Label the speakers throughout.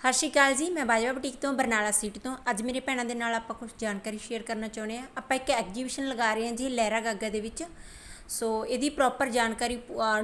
Speaker 1: ਸਤਿ ਸ਼੍ਰੀ ਅਕਾਲ ਜੀ, ਮੈਂ ਬਾਜਵਾ ਬੁਟੀਕ ਤੋਂ, ਬਰਨਾਲਾ ਸਿਟੀ ਤੋਂ। ਅੱਜ ਮੇਰੇ ਭੈਣਾਂ ਦੇ ਨਾਲ ਆਪਾਂ ਕੁਝ ਜਾਣਕਾਰੀ ਸ਼ੇਅਰ ਕਰਨਾ ਚਾਹੁੰਦੇ ਆ ਆਪਾਂ ਇੱਕ ਐਗਜੀਬਿਸ਼ਨ ਲਗਾ ਰਹੇ ਹਾਂ ਜੀ, ਲਹਿਰਾ ਗਾਗਾ ਦੇ ਵਿੱਚ। ਸੋ ਇਹਦੀ ਪ੍ਰੋਪਰ ਜਾਣਕਾਰੀ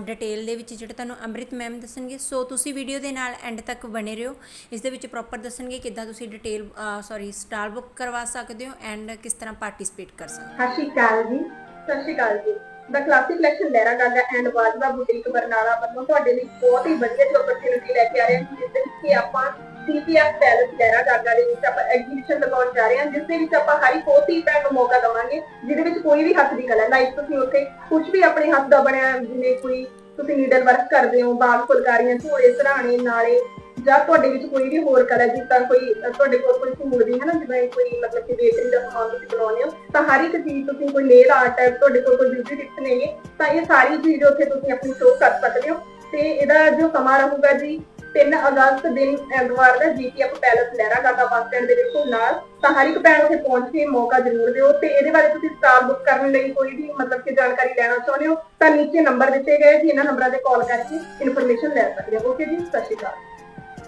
Speaker 1: ਡਿਟੇਲ ਦੇ ਵਿੱਚ ਜਿਹੜਾ ਤੁਹਾਨੂੰ ਅੰਮ੍ਰਿਤ ਮੈਮ ਦੱਸਣਗੇ। ਸੋ ਤੁਸੀਂ ਵੀਡੀਓ ਦੇ ਨਾਲ ਐਂਡ ਤੱਕ ਬਣੇ ਰਹੋ। ਇਸ ਦੇ ਵਿੱਚ ਪ੍ਰੋਪਰ ਦੱਸਣਗੇ ਕਿੱਦਾਂ ਤੁਸੀਂ ਡਿਟੇਲ ਸੌਰੀ ਸਟਾਲ ਬੁੱਕ ਕਰਵਾ ਸਕਦੇ ਹੋ ਐਂਡ ਕਿਸ ਤਰ੍ਹਾਂ ਪਾਰਟਿਸਿਪੇਟ ਕਰ ਸਕਦੇ ਹੋ।
Speaker 2: ਸਤਿ ਸ਼੍ਰੀ ਅਕਾਲ ਜੀ, ਸਤਿ ਸ਼੍ਰੀ ਅਕਾਲ ਜੀ। ਦਾ classic collection Lehra Gaga and Bajwa boutique Barnala ਵੱਲੋਂ ਤੁਹਾਡੇ ਲਈ ਬਹੁਤ ਹੀ ਵਧੀਆ ਜਿਹੀ ਓਪਰਚੁਨਿਟੀ ਲੈ ਕੇ ਆ ਰਹੇ ਹਾਂ ਜਿਸ ਦੇ ਵਿੱਚ ਆਪਾਂ ਸੀਪੀਐਫ ਪੈਲਸ ਲਹਿਰਾ ਗਾਗਾ ਦੇ ਵਿੱਚ ਆਪਾਂ ਐਗਜ਼ੀਬਿਸ਼ਨ ਲਗਾਉਣ ਜਾ ਰਹੇ ਹਾਂ, ਜਿਸ ਦੇ ਵਿੱਚ ਆਪਾਂ ਹਰ ਇੱਕ ਪੋਤੀ ਭੈਣ ਨੂੰ ਮੌਕਾ ਦਵਾਂਗੇ, ਜਿਹਦੇ ਵਿੱਚ ਕੋਈ ਵੀ ਹੱਥ ਦੀ ਕਲਾ ਲਾਈਕ ਤੁਸੀਂ ਉੱਥੇ ਕੁਝ ਵੀ ਆਪਣੇ ਹੱਥ ਦਾ ਬਣਿਆ, ਜਿਵੇਂ ਕੋਈ ਤੁਸੀਂ ਨੀਡਲ ਵਰਕ ਕਰਦੇ ਹੋ, ਬਾਗ ਫੁਲਕਾਰੀਆਂ, ਝੂਲੇ ਸਰਾਣੇ ਨਾਲੇ ਜਾਂ ਤੁਹਾਡੇ ਵਿੱਚ ਕੋਈ ਵੀ ਹੋਰ ਕਲਾ ਜਿਸ ਕੋਈ, ਤੁਹਾਡੇ ਕੋਲ ਕੋਈ ਸੂਟ ਦੀ ਹੈ ਨਾ ਜਿਵੇਂ ਕੋਈ ਮਤਲਬ ਕਿ ਬੇਕਰੀ ਦਾ ਸਮਾਨ ਤੁਸੀਂ ਬਣਾਉਂਦੇ ਹੋ, ਤਾਂ ਹਰ ਇੱਕ ਚੀਜ਼ ਤੁਸੀਂ ਕੋਈ ਨੇਲ ਆਰਟ ਹੈ, ਤੁਹਾਡੇ ਕੋਲ ਕੋਈ ਬਿਊਟੀ ਟਿਪਸ ਨੇਗੇ ਤਾਂ ਇਹ ਸਾਰੀ ਚੀਜ਼ ਉੱਥੇ ਤੁਸੀਂ ਆਪਣੀ ਸ਼ੋਅ ਕਰ ਸਕਦੇ ਹੋ। ਤੇ ਇਹਦਾ ਜੋ ਸਮਾਂ ਰਹੂਗਾ ਜੀ 3 ਅਗਸਤ ਦਿਨ ਐਤਵਾਰ ਦਾ GPF palace Lehra Gaga bus stand ਦੇ ਵਿੱਚੋਂ ਨਾਲ, ਤਾਂ ਹਰ ਇੱਕ ਭੈਣ ਉੱਥੇ ਪਹੁੰਚ ਕੇ ਮੌਕਾ ਜ਼ਰੂਰ ਦਿਓ। ਤੇ ਇਹਦੇ ਬਾਰੇ ਤੁਸੀਂ ਸਟਾਲ ਬੁੱਕ ਕਰਨ ਲਈ ਕੋਈ ਵੀ ਮਤਲਬ ਕਿ ਜਾਣਕਾਰੀ ਲੈਣਾ ਚਾਹੁੰਦੇ ਹੋ, ਤਾਂ ਨੀਚੇ ਨੰਬਰ ਦਿੱਤੇ ਗਏ ਜੀ, ਇਹਨਾਂ ਨੰਬਰਾਂ ਤੇ ਕਾਲ ਕਰਕੇ ਇਨਫੋਰਮੇਸ਼ਨ ਲੈ ਸਕਦੇ ਹੋ। ਓਕੇ ਜੀ, ਸਤਿ ਸ਼੍ਰੀ ਅਕਾਲ।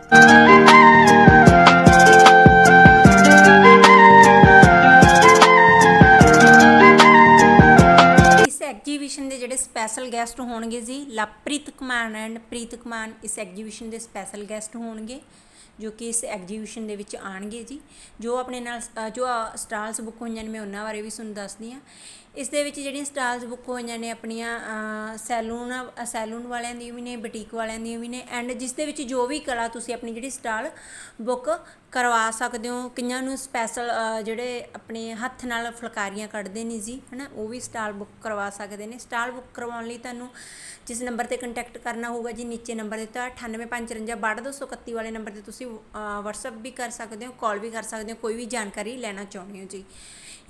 Speaker 1: ਇਸ ਐਗਜੀਬਿਸ਼ਨ ਦੇ ਜਿਹੜੇ ਸਪੈਸ਼ਲ ਗੈਸਟ ਹੋਣਗੇ ਜੀ, ਲਵਪ੍ਰੀਤ ਕੁਮਾਰ ਐਂਡ ਪ੍ਰੀਤ ਕੁਮਾਰ ਇਸ ਐਗਜੀਬਿਸ਼ਨ ਦੇ ਸਪੈਸ਼ਲ ਗੈਸਟ ਹੋਣਗੇ। ਜੋ ਕਿ ਇਸ ਐਗਜੀਬਿਸ਼ਨ ਦੇ ਵਿੱਚ ਆਣਗੇ ਜੀ। ਜੋ ਆਪਣੇ ਨਾਲ ਜੋ ਸਟਾਲਸ ਬੁੱਕ ਹੋਈਆਂ ਨੇ, ਮੈਂ ਉਹਨਾਂ ਬਾਰੇ ਵੀ ਤੁਹਾਨੂੰ ਦੱਸਦੀ ਹਾਂ। ਇਸ ਦੇ ਵਿੱਚ ਜਿਹੜੀਆਂ ਸਟਾਲਸ ਬੁੱਕ ਹੋਈਆਂ ਨੇ, ਆਪਣੀਆਂ ਸੈਲੂਨ ਸੈਲੂਨ ਵਾਲਿਆਂ ਦੀਆਂ ਵੀ ਨੇ, ਬੁਟੀਕ ਵਾਲਿਆਂ ਦੀਆਂ ਵੀ ਨੇ, ਐਂਡ ਜਿਸ ਦੇ ਵਿੱਚ ਜੋ ਵੀ ਕਲਾ ਤੁਸੀਂ ਆਪਣੀ ਜਿਹੜੀ ਸਟਾਲ ਬੁੱਕ ਕਰਵਾ ਸਕਦੇ ਹੋ, ਕਈਆਂ ਨੂੰ ਸਪੈਸ਼ਲ ਜਿਹੜੇ ਆਪਣੇ ਹੱਥ ਨਾਲ ਫੁਲਕਾਰੀਆਂ ਕੱਢਦੇ ਨੇ ਜੀ, ਹਨਾ, ਉਹ ਵੀ ਸਟਾਲ ਬੁੱਕ ਕਰਵਾ ਸਕਦੇ ਨੇ। ਸਟਾਲ ਬੁੱਕ ਕਰਵਾਉਣ ਲਈ ਤੁਹਾਨੂੰ ਜਿਸ ਨੰਬਰ ਤੇ ਕੰਟੈਕਟ ਕਰਨਾ ਹੋਊਗਾ ਜੀ, ਨੀਚੇ ਨੰਬਰ ਦਿੱਤਾ 9855 ਵਾਲੇ ਨੰਬਰ ਤੇ ਤੁਸੀਂ WhatsApp ਵੀ ਕਰ ਸਕਦੇ ਹੋ ਕਾਲ ਵੀ ਕਰ ਸਕਦੇ ਹੋ, ਕੋਈ ਵੀ ਜਾਣਕਾਰੀ ਲੈਣਾ ਚਾਹੁੰਦੇ ਹੋ ਜੀ।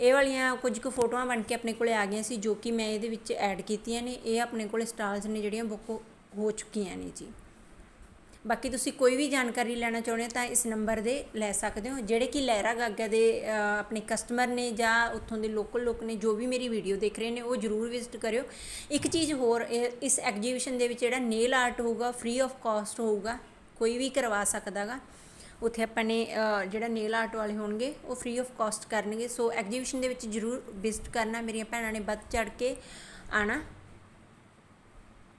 Speaker 1: ਇਹ ਵਾਲੀਆਂ ਕੁਝ ਕੁ ਫੋਟੋਆਂ ਬਣ ਕੇ ਆਪਣੇ ਕੋਲੇ ਆ ਗਈਆਂ ਸੀ, ਜੋ ਕਿ ਮੈਂ ਇਹਦੇ ਵਿੱਚ ਐਡ ਕੀਤੀਆਂ ਨੇ। ਇਹ ਆਪਣੇ ਕੋਲੇ ਸਟਾਲਸ ਨੇ ਜਿਹੜੀਆਂ ਬੁੱਕ ਹੋ ਚੁੱਕੀਆਂ ਨੇ ਜੀ। ਬਾਕੀ ਤੁਸੀਂ ਕੋਈ ਵੀ ਜਾਣਕਾਰੀ ਲੈਣਾ ਚਾਹੁੰਦੇ ਹੋ ਤਾਂ ਇਸ ਨੰਬਰ ਦੇ ਲੈ ਸਕਦੇ ਹੋ, ਜਿਹੜੇ ਕਿ ਲਹਿਰਾ ਗਾਗਾ ਦੇ ਆਪਣੇ ਕਸਟਮਰ ਨੇ ਜਾਂ ਉੱਥੋਂ ਦੇ ਲੋਕਲ ਲੋਕ ਨੇ, ਜੋ ਵੀ ਮੇਰੀ ਵੀਡੀਓ ਦੇਖ ਰਹੇ ਨੇ, ਉਹ ਜਰੂਰ ਵਿਜ਼ਿਟ ਕਰਿਓ। ਇੱਕ ਚੀਜ਼ ਹੋਰ ਇਸ ਐਗਜੀਬਿਸ਼ਨ ਦੇ ਵਿੱਚ ਜਿਹੜਾ ਨੇਲ ਆਰਟ ਹੋਊਗਾ ਫ੍ਰੀ ਆਫ ਕਾਸਟ ਹੋਊਗਾ ਕੋਈ ਵੀ ਕਰਵਾ ਸਕਦਾਗਾ। ਉੱਥੇ ਆਪਾਂ ਨੇ ਜਿਹੜਾ ਨੇਲ ਆਰਟ ਵਾਲੇ ਹੋਣਗੇ, ਉਹ ਫ੍ਰੀ ਆਫ ਕਾਸਟ ਕਰਨਗੇ। ਸੋ ਐਗਜੀਬਿਸ਼ਨ ਦੇ ਵਿੱਚ ਜਰੂਰ ਵਿਜ਼ਿਟ ਕਰਨਾ, ਮੇਰੀਆਂ ਭੈਣਾਂ ਨੇ ਵੱਧ ਚੜ ਕੇ ਆਣਾ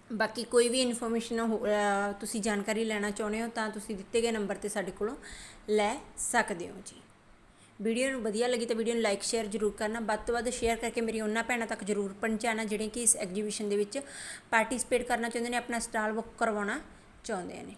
Speaker 1: ਬਾਕੀ ਕੋਈ ਵੀ ਇਨਫੋਰਮੇਸ਼ਨ ਤੁਸੀਂ ਜਾਣਕਾਰੀ ਲੈਣਾ ਚਾਹੁੰਦੇ ਹੋ, ਤਾਂ ਤੁਸੀਂ ਦਿੱਤੇ ਗਏ ਨੰਬਰ ਤੇ ਸਾਡੇ ਕੋਲੋਂ ਲੈ ਸਕਦੇ ਹੋ ਜੀ। ਵੀਡੀਓ ਨੂੰ ਵਧੀਆ ਲੱਗੀ ਤਾਂ ਵੀਡੀਓ ਨੂੰ ਲਾਈਕ ਸ਼ੇਅਰ ਜ਼ਰੂਰ ਕਰਨਾ। ਵੱਧ ਤੋਂ ਵੱਧ ਸ਼ੇਅਰ ਕਰਕੇ ਮੇਰੀ ਉਹਨਾਂ ਭੈਣਾਂ ਤੱਕ ਜ਼ਰੂਰ ਪਹੁੰਚਾਉਣਾ, ਜਿਹੜੇ ਕਿ ਇਸ ਐਗਜੀਬਿਸ਼ਨ ਦੇ ਵਿੱਚ ਪਾਰਟਿਸਿਪੇਟ ਕਰਨਾ ਚਾਹੁੰਦੇ ਨੇ, ਆਪਣਾ ਸਟਾਲ ਬੁੱਕ ਕਰਵਾਉਣਾ ਚਾਹੁੰਦੇ ਨੇ।